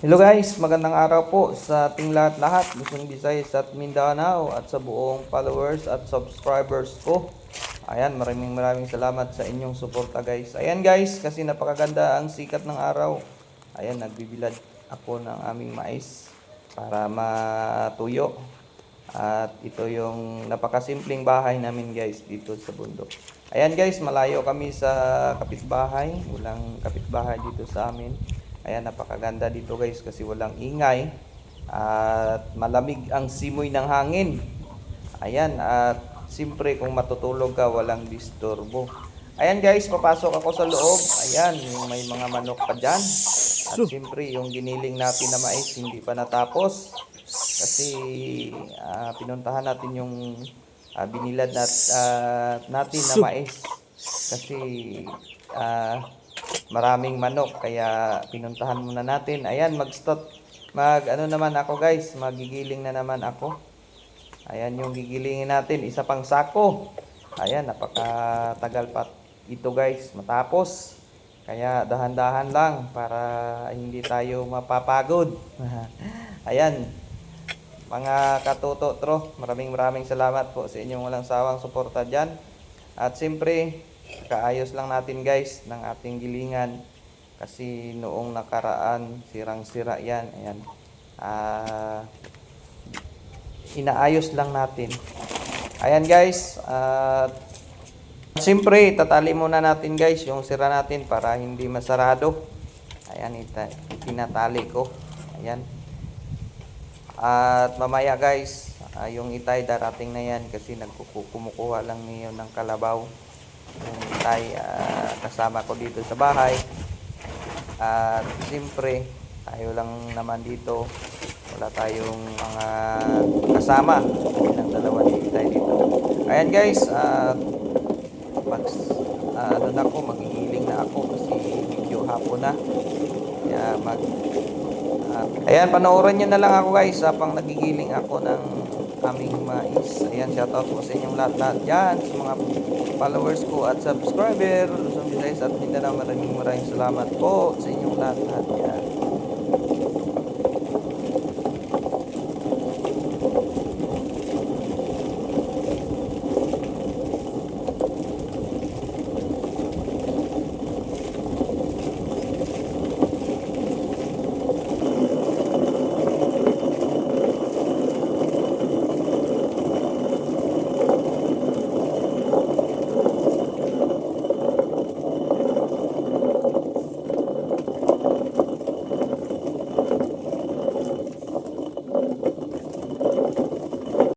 Hello guys, magandang araw po sa ating lahat-lahat, Luzon, Visayas at Mindanao at sa buong followers at subscribers ko. Ayan, maraming maraming salamat sa inyong suporta guys. Ayan guys, kasi napakaganda ang sikat ng araw. Ayan, nagbibilad ako ng aming mais para matuyo. At ito yung napakasimpleng bahay namin guys dito sa bundok. Ayan guys, malayo kami sa kapitbahay. Walang kapitbahay dito sa amin. Ayan, napakaganda dito guys kasi walang ingay. At malamig ang simoy ng hangin. Ayan, at siyempre kung matutulog ka, walang disturbo. Ayan guys, papasok ako sa loob. Ayan, yung may mga manok pa dyan. At siyempre, yung giniling natin na mais, hindi pa natapos. Kasi ah, pinuntahan natin yung ah, binilad nat, ah, natin na mais. Kasi ah, maraming manok, kaya pinuntahan muna natin. Ayan, mag-start. Mag ano naman ako guys, magigiling na naman ako. Ayan yung gigilingin natin, isa pang sako. Ayan, napakatagal pa ito guys, matapos. Kaya dahan-dahan lang para hindi tayo mapapagod. Ayan, mga katuto tro, maraming maraming salamat po sa inyong walang sawang suporta dyan. At siyempre, kaayos lang natin guys ng ating gilingan. Kasi noong nakaraan, sirang-sira yan. Ayan. Ah, inaayos lang natin. Ayan guys, at siyempre tatali muna natin guys yung sira natin para hindi masarado. Ayan, ita, tinatali ko. Ayan. At mamaya guys, ah, yung itay darating na yan kasi nagkukumukuha lang niyo ng kalabaw. Yung itay ah, kasama ko dito sa bahay. At siyempre, tayo lang naman dito. Wala tayong mga kasama. Lang dalawa itay dito. Ayan guys, at mag, ah, ano na ako, magigiling na ako kasi medyo hapon na. Kaya mag Ah, ayan, panoorin nyo na lang ako guys habang nagigiling ako ng aming mais. Ayan, shoutout po sa inyong lahat-lahat dyan, sa mga followers ko at subscriber. Luzon, Visayas at Mindanao, maraming maraming salamat po sa inyong lahat-lahat dyan.